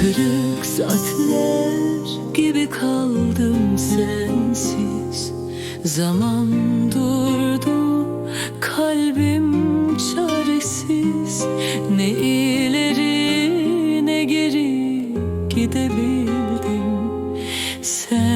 Kırık saatler gibi kaldım sensiz. Zaman durdu kalbim çaresiz. Ne ileri ne geri gidebildim. Sen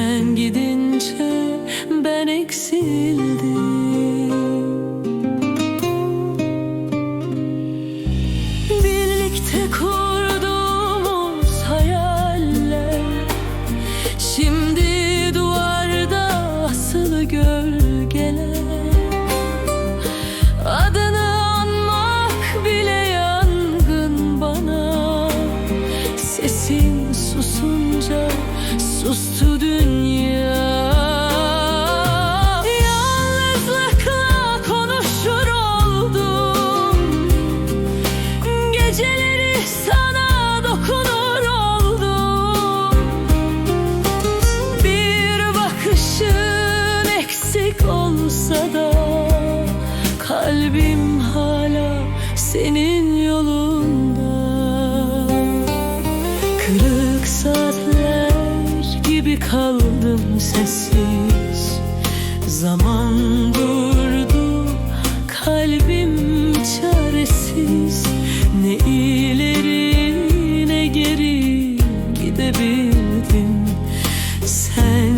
Adını anmak bile yangın bana. Sesin susunca sustu olsa da Kalbim hala senin yolunda. Kırık saatler gibi kaldım sessiz. Zaman durdu kalbim çaresiz. Ne ileri ne geri gidebildim? Sen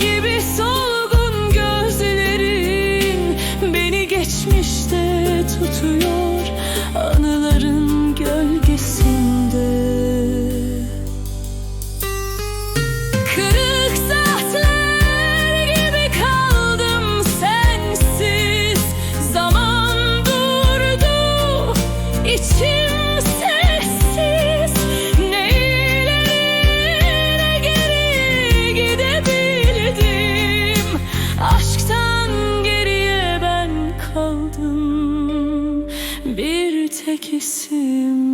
Gibi solgun gözlerin Beni geçmişte tutuyor anıların çekesim